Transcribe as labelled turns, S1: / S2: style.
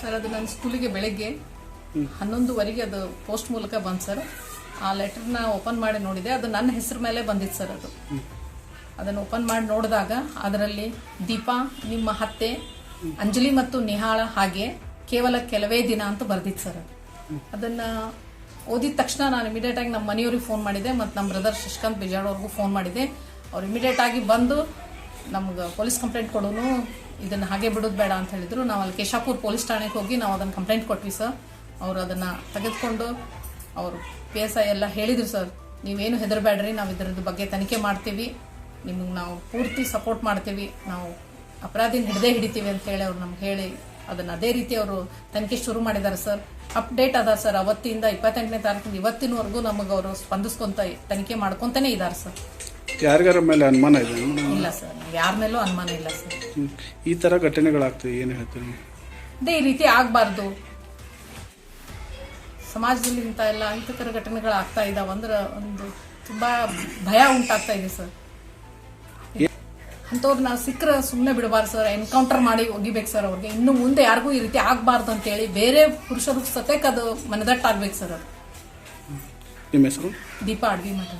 S1: Sir ಅದು ನನ್ನ ಸ್ಕೂಲಿಗೆ ಬೆಳಗ್ಗೆ ಹನ್ನೊಂದುವರೆಗೆ ಅದು ಪೋಸ್ಟ್ ಮೂಲಕ ಬಂತು ಸರ್. ಆ ಲೆಟರ್ನ ಓಪನ್ ಮಾಡಿ ನೋಡಿದೆ. ಅದು ನನ್ನ ಹೆಸರು ಮೇಲೆ ಬಂದಿತ್ತು ಸರ್ ಅದು. ಅದನ್ನು ಓಪನ್ ಮಾಡಿ ನೋಡಿದಾಗ ಅದರಲ್ಲಿ ದೀಪಾ ನಿಮ್ಮ ಹತ್ತೆ ಅಂಜಲಿ ಮತ್ತು ನಿಹಾಳ ಹಾಗೆ ಕೇವಲ ಕೆಲವೇ ದಿನ ಅಂತ ಬರ್ದಿತ್ತು ಸರ್ ಅದು. ಅದನ್ನ ಓದಿದ ತಕ್ಷಣ ನಾನು ಇಮಿಡಿಯೇಟ್ ಆಗಿ ನಮ್ಮ ಮನೆಯವ್ರಿಗೆ ಫೋನ್ ಮಾಡಿದೆ ಮತ್ತು ನಮ್ಮ ಬ್ರದರ್ ಶಶಿಕಾಂತ್ ಬಿಜಾಡ್ ಅವ್ರಿಗೂ ಫೋನ್ ಮಾಡಿದೆ. ಅವ್ರು ಇಮಿಡಿಯೇಟ್ ಆಗಿ ಬಂದು ನಮ್ಗೆ ಪೊಲೀಸ್ ಕಂಪ್ಲೇಂಟ್ ಕೊಡೋನು ಇದನ್ನ ಹಾಗೆ ಬಿಡೋದು ಬೇಡ ಅಂತ ಹೇಳಿದ್ರು. ನಾವು ಅಲ್ಲಿ ಕೇಶಾಪುರ್ ಪೊಲೀಸ್ ಠಾಣೆಗೆ ಹೋಗಿ ನಾವು ಅದನ್ನ ಕಂಪ್ಲೇಂಟ್ ಕೊಟ್ವಿ ಸರ್. ಅವ್ರು ಅದನ್ನ ತೆಗೆದುಕೊಂಡು ಅವರು ಪಿ ಎಸ್ ಐ ಎಲ್ಲ ಹೇಳಿದ್ರು ಸರ್. ನೀವೇನು ಹೆದರಬೇಡ್ರಿ ನಾವು ಇದರದ ಬಗ್ಗೆ ತನಿಖೆ ಮಾಡ್ತೀವಿ. ನಿಮಗೆ ನಾವು ಪೂರ್ತಿ ಸಪೋರ್ಟ್ ಮಾಡ್ತೀವಿ. ನಾವು ಅಪರಾಧಿನ ಹಿಡದೇ ಹಿಡಿತೀವಿ ಅಂತ ಹೇಳಿ ಅವ್ರು ನಮ್ಗೆ ಹೇಳಿ ಅದನ್ನ ಅದೇ ರೀತಿ ಅವರು ತನಿಖೆ ಶುರು ಮಾಡಿದ್ದಾರೆ ಸರ್. ಅಪ್ಡೇಟ್ ಅದ ಸರ್. ಅವತ್ತಿಂದ ಇಪ್ಪತ್ತೆಂಟನೇ ತಾರೀಕಿಂದ ಇವತ್ತಿನವರೆಗೂ ನಮಗೆ ಅವರು ಸ್ಪಂದಿಸ್ಕೊಂತ ತನಿಖೆ ಮಾಡ್ಕೊಂತಾನೆ ಇದ್ದಾರೆ ಸರ್.
S2: ಯಾರಿಗಾರ ಮೇಲೆ ಅನುಮಾನ ಇದೆ
S1: ಯಾರ ಮೇಲೂ ಅನುಮಾನ ಇಲ್ಲ ಸರ್.
S2: ಈ ಥರ ಘಟನೆಗಳಾಗ್ತದೆ ಏನು ಹೇಳ್ತೀರಿ
S1: ಅದೇ ಈ ರೀತಿ ಆಗಬಾರ್ದು. ಸಮಾಜದಲ್ಲಿ ಇಂಥ ಎಲ್ಲ ಅಹಿತಕರ ಘಟನೆಗಳು ಆಗ್ತಾ ಇದಾವ ಅಂದ್ರೆ ಒಂದು ತುಂಬಾ ಭಯ ಉಂಟಾಗ್ತಾ ಇದೆ ಸರ್. ನಾವು ಸಿಕ್ಕರೆ ಸುಮ್ಮನೆ ಬಿಡಬಾರ್ದು ಸರ್ ಎನ್ಕೌಂಟರ್ ಮಾಡಿ ಒಗಿಬೇಕು ಸರ್ ಅವ್ರಿಗೆ. ಇನ್ನು ಮುಂದೆ ಯಾರಿಗೂ ಈ ರೀತಿ ಆಗಬಾರ್ದು ಅಂತೇಳಿ ಬೇರೆ ಪುರುಷರು ಸತೇಕ ಅದು ಮನದಟ್ಟಾಗ್ಬೇಕು ಸರ್ ಅದು
S2: ನಿಮ್ಮ ಹೆಸರು?
S1: ದೀಪಾ ಅಡ್ವಿ ಮಠ